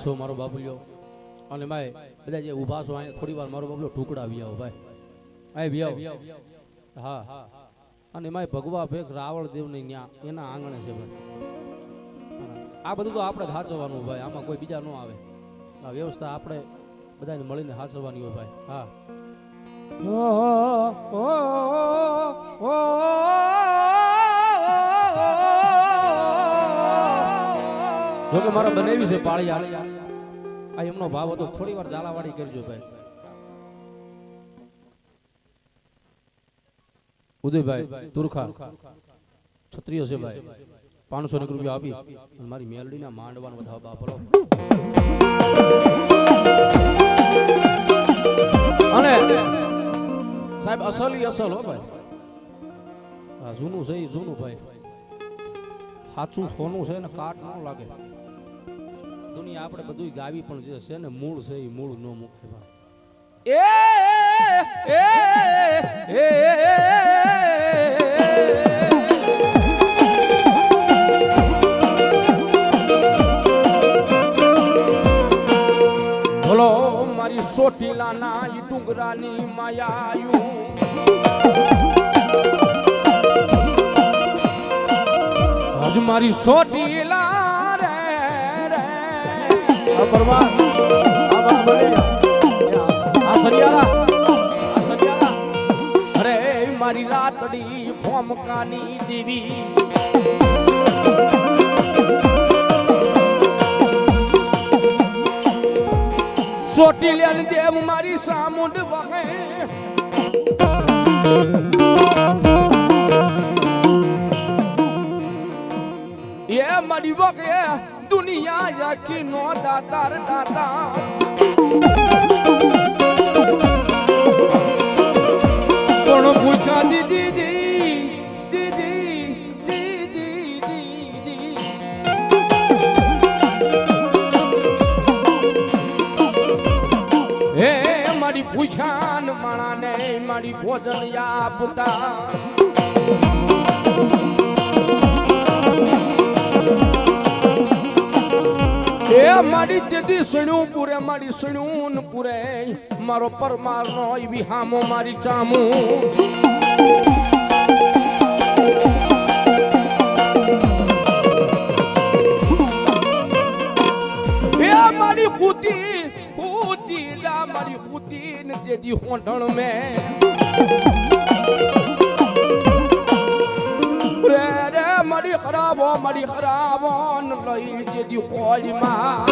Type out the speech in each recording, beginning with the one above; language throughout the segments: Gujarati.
છે મારો બાબુલ્યો? અને માય બધા જે ઊભા છો થોડી વાર મારો બાબુલો ટુકડા આવો ભાઈ. અહીં આવો. હા. અને એમાં ભગવા ભેગ રાવળ દેવની ન્યા એના આંગણે છે ભાઈ. આ બધું તો આપણે જ સાચવવાનું ભાઈ, આમાં કોઈ બીજા ન આવે. આ વ્યવસ્થા આપણે બધાને મળીને સાચવવાની હોય ભાઈ. હા. જોકે મારે બનાવી છે પાળી આ એમનો ભાવ હતો. થોડી વાર ઝાલાવાડી કરજો ભાઈ. ઉદયભાઈ, તુરખા. ક્ષત્રિય છે ભાઈ. પાંચસો ને રૂપિયા આપી. મારી મેલડીના માંડવાન બધા બાપરો અને સાહેબ, અસલી અસલ હો ભાઈ. જૂનું છે જૂનું ભાઈ. સાચું સોનું છે ને કાટ ન લાગે. દુનિયા આપણે બધું ગાવી પણ જે છે ને, મૂળ છે એ મૂળ ન મૂકે. એ એ મારી સોટીલાના ઈ ડુંગરાની માયાયું. હજુ મારી સોટીલા મારી રાતડી ફોમકાની દેવી. સોટીલિયાની દેવ મારી સામુંડ વહે. એ મારી વગે દુનિયા યકી નો દાતાર દાતા પણ પૂછા દીદી દીદી દીદી દીદી હે મારી પૂછાન માણાને મારી ભોજન આપતા એ મારી દીદી સણ્યું પૂરે મારી સણ્યું પૂરે. મારો પરમાર નો એવી હામો મારી ચામું. મારી પૂતી પૂતી મારી પૂતી ને દેદી હોંઢણ મે. રે રે મારી ખરાબો મારી ખરાબો દેદી હોળી માં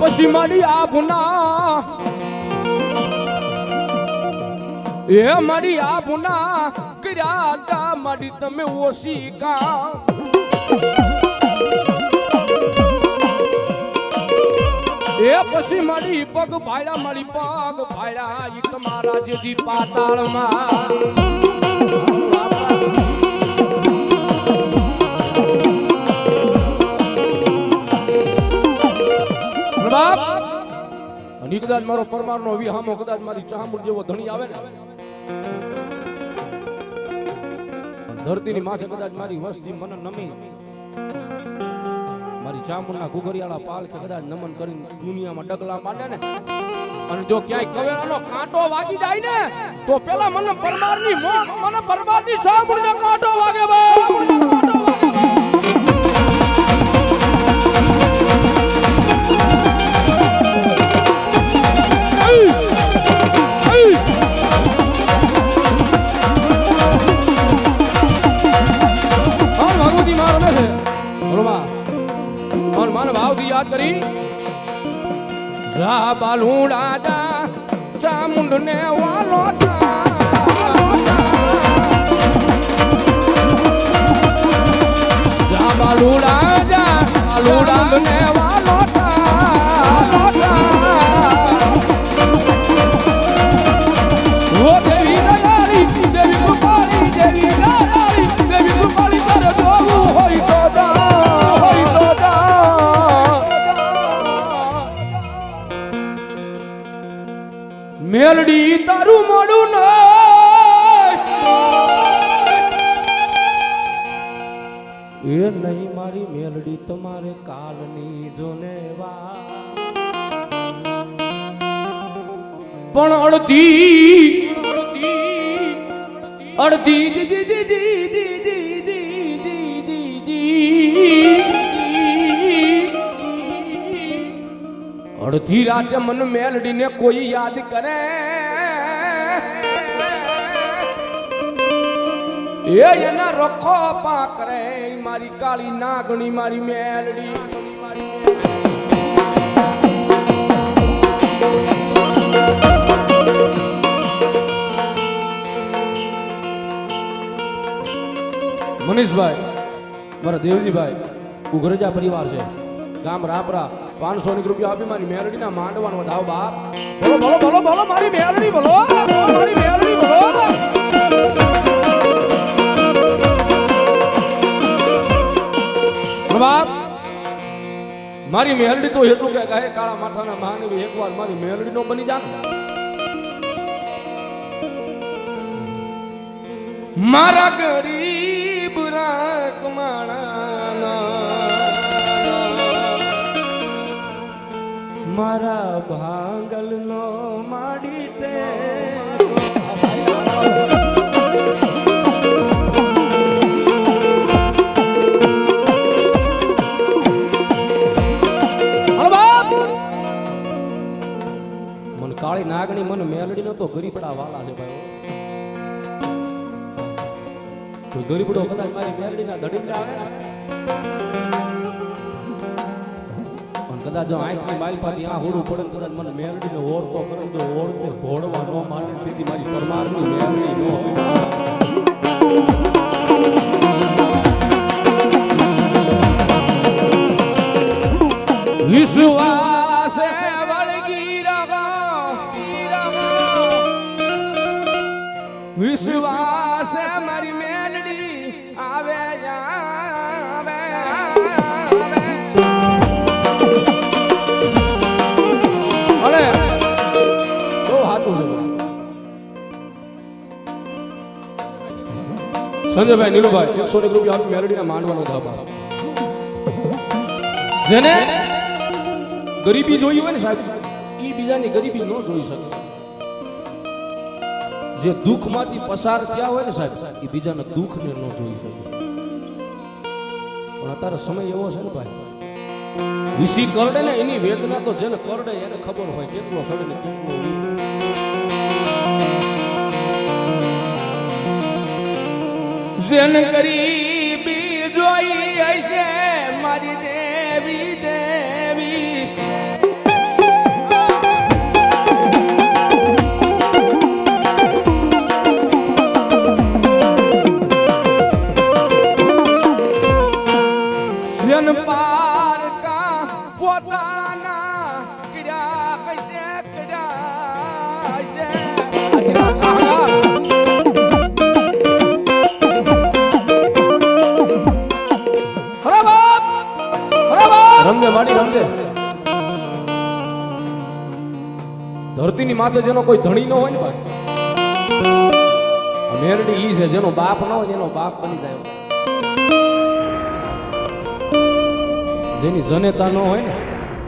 પછી મારી આભના એ મારી આભના કર્યા તા મારી તમે ઓછી કા એ પછી મારી પગ ભાડા મારી પગ ભાડા તમારા જેથી પાતાળમાં. કદાચ મારો પરમારનો વિહામો કદાચ મારી ચામુંડ જેવો ધણી આવે ને. ધરતીની માથે કદાચ મારી વસ્તી મને નમી. મારી ચામુંડના ઘુઘરિયાળા પાલ કે કદાચ નમન કરીને દુનિયામાં ડગલા માંડે ને. અને જો ક્યાંય કવેરાનો કાંટો વાગી જાય ને, તો પેલા મને પરમારની મને પરમારની ચામુંડને કાંટો વાગે બા કરી? જા બાલુડા દા ચામુંડ ને વાલો જા બાલુડા જા બાલુડા ને ઘડી તમારે કાલની જોને વા પણ અડધી અડધી દીદી દીદી દીદી દીદી દીદી અડધી રાતે મન મેલડીને કોઈ યાદ કરે એ એના રખો પાક રે. મારી કાળી નાગણી મારી મેલડી. મનીષભાઈ મારા દેવજીભાઈ ઉઘરજા પરિવાર છે. ગામ રાપરા પાંચસો ની રૂપિયા આપી મારી મેલડીના માંડવાનો ધાવ બાપ. બોલો બોલો બોલો બોલો મારી મેલડી બોલો બોલો, મારી મેલડી બોલો. બાપ મારી મેલડી તો એટલું કે કહે કાળા માથાના મહાનવી એકવાર મારી મેલડી નો બની જા મારા ગરીબ રાખમાણા મારા ભાંગલ નો માડી તે ગરીબડો કદાચ મારી મેલડીના દડીને આવે. પણ કદાચ જો આંખની મારી પાછી આ હોડું પડે કદાચ મને મેલડીને ઓળતો કરે જો ઓળતે ધોળવા ન માને તેથી મારી પરમારની મેલડી નો વિશ્વાસ વળગી રહો મારી મેલડી. આવે આવે આવે. અરે બહુ હાથું છે. સંજયભાઈ નીરુભાઈ એકસો ને રૂપિયા આપી મેલડીના માંડવાનો ધાબા. જેને ગરીબી જોઈ હોય ને સાહેબ એ બીજાની ગરીબી ન જોઈ શકે. જે દુઃખમાંથી પસાર થયા હોય ને સાહેબ, એ બીજાના દુઃખને ન જોઈ શકે. પણ અત્યારે સમય એવો છે ને ભાઈ. વિસી કરડે ને એની વેદના તો જેને કરડે એને ખબર હોય કેટલો સડે ને કેટલો જેને ગરીબી જન પારકા પોતાના કર્યા કશે કર્યા બાપ રમજે માડી રમજે ધરતીની માથે જેનો કોઈ ધણી ન હોય ને ભાઈ મેરડી ઈ છે જેનો બાપ ન હોય એનો બાપ બની જાય. જેની જનેતા ન હોય ને,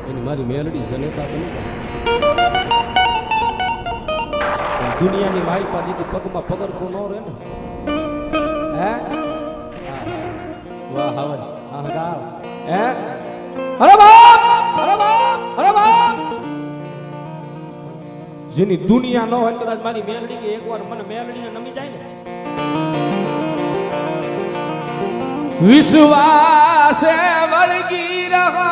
એની મારી મેલડી જનેતા બની જાય. દુનિયાની મારી પાછી પગમાં પગરખું ન રહે ને. હે? વાહ હવે અહંકાર હે? અરે બાપ અરે બાપ અરે બાપ. જેની દુનિયા ન હોય કદાચ મારી મેલડી કે એકવાર મને મેલડીને નમી જાય ને. વિશ્વાસ વળગી રહો.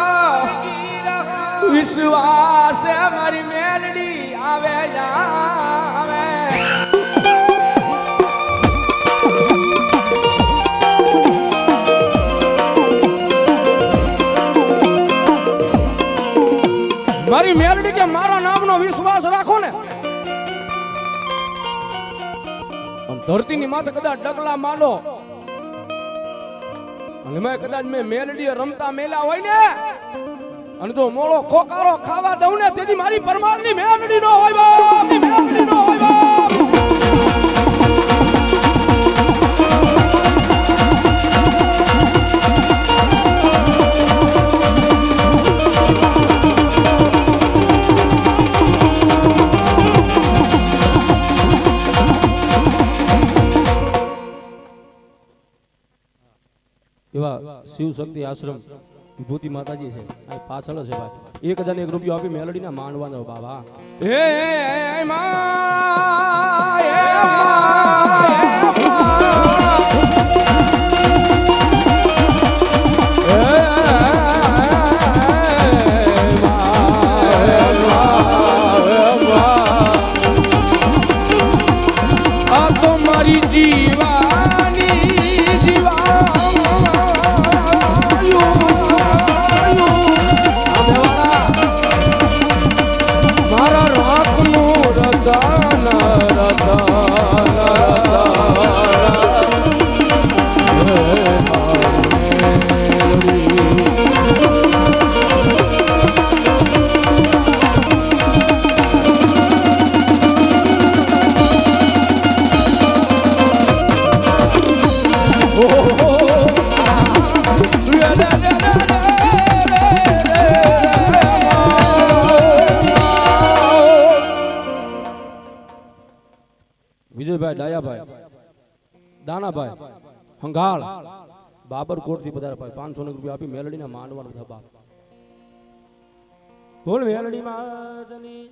વિશ્વાસ મારી મેલડી આવે આવે. મારી મેલડી કે મારા નામનો વિશ્વાસ રાખો ને. ધરતીની માથે કદાચ ડગલા માંડો અને મેં કદાચ મેં મેલડીઓ રમતા મેલા હોય ને, અને જો મોળો ખોકારો ખાવા દઉં ને, તેથી મારી પરમારની મેલડી નો હોય બાપ, મેલડી નો હોય બાપ. એવા શિવ શક્તિ આશ્રમ વિભૂતિ માતાજી છે આ પાછળ છે ભાઈ એક હજાર એક રૂપિયો આપી મેલડીના માંડવાનો બાબા એ વિજયભાઈ ડાયાભાઈ દાનાભાઈ હંગાળ, બાબરકોટથી બધા ભાઈ, પાંચસો રૂપિયા આપી મેલડીના માંડવાના બાપ. બોલ મેલડી માતની